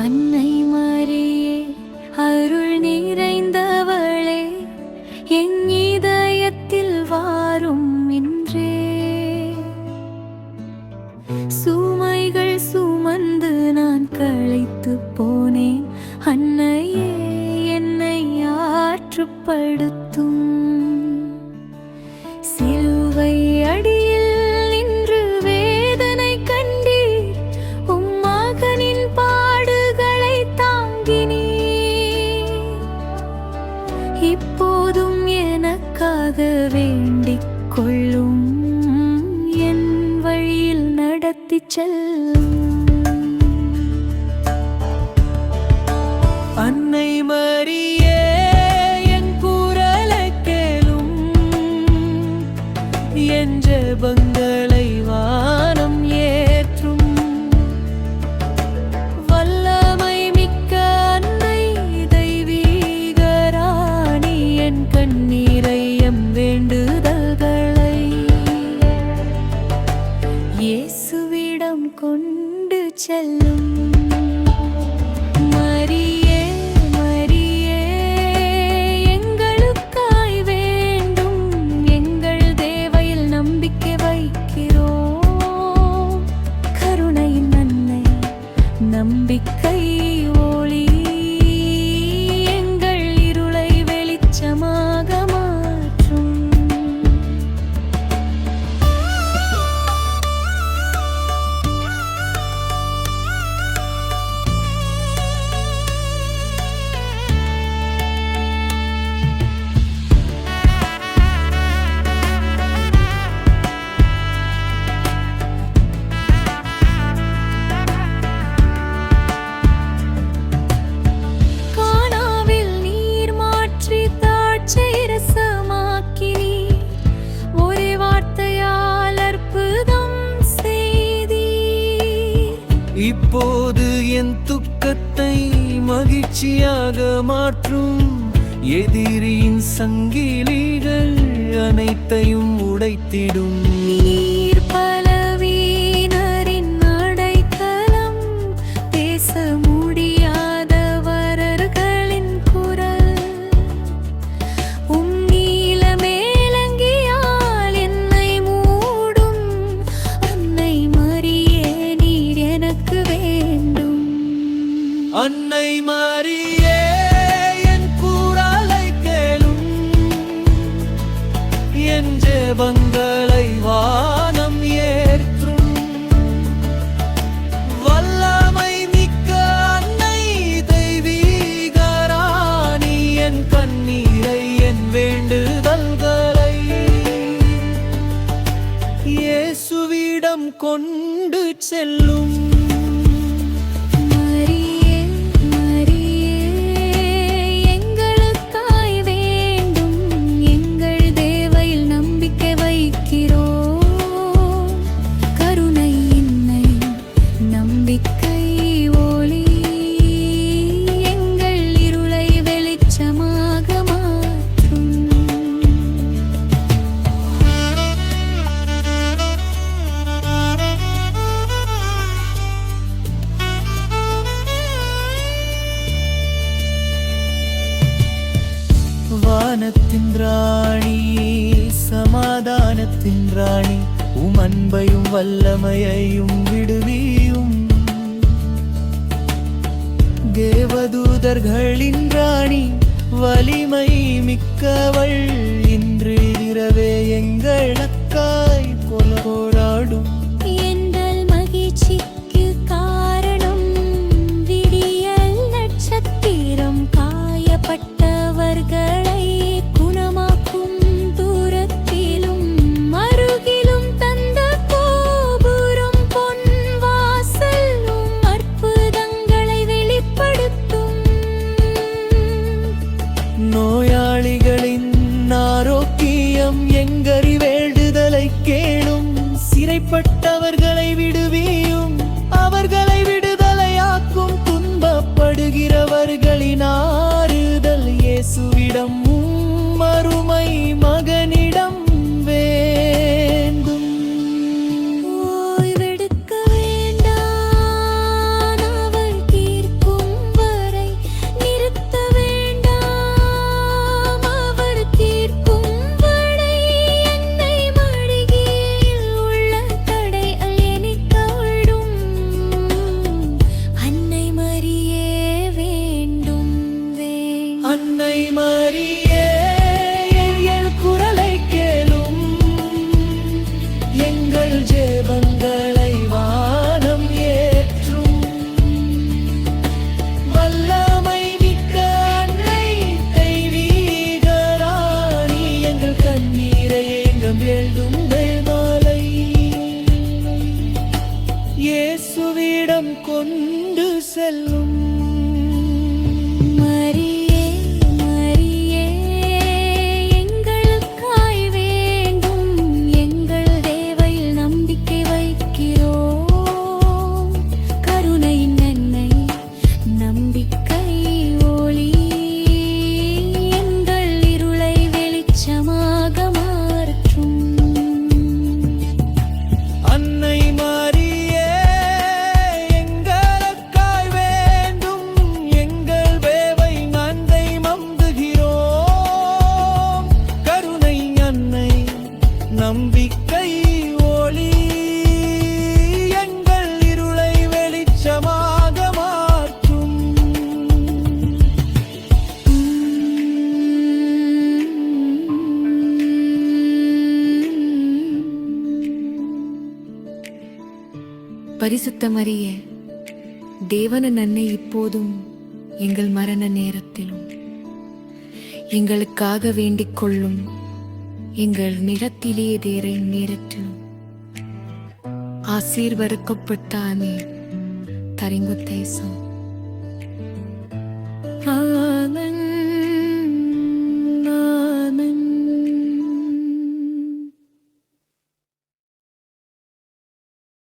அன்னை மாறியே அருள் கொள்ளும் என் வழியில் நடத்தி செல்லும் அன்னை மரியே என் குரலை கேளும். என் ஜெபங்களை வானம் ஏற்றும். வல்லமை மிக்க அன்னை தெய்வீகராணி என் கண்ணீரை செல்லும். இப்போது என் துக்கத்தை மகிழ்ச்சியாக மாற்றும். எதிரியின் சங்கிலிகள் அனைத்தையும் உடைத்திடும். அன்னை மாறியே என் கூறாலை கேளும். என் ஜெபங்களை வானம் ஏற்றும். வல்லமை மிக்க அன்னை தெய்வீகராணி என் கண்ணீரை என் வேண்டுதல்களை. இயேசுவிடம் கொண்டு செல்லும். ராணி உம் அன்பையும் வல்லமையையும் விடுவியும். தேவதூதர்களின் ராணி வலிமை மிக்கவள் இன்று இரவே எங்கள் செங்கறி வேண்டுதலை கேளும் சிறைப்பட்டவர்களை விடுவேன் பரிசுத்த மரியே தேவனின் இப்போதும் எங்கள் மரண நேரத்திலும். எங்களுக்காக வேண்டிக் கொள்ளும் எங்கள் நிலத்திலே தேரை நேரத்திலும். ஆசீர்வதிக்கப்பட்ட அனே தரிங்குத்தேசம்.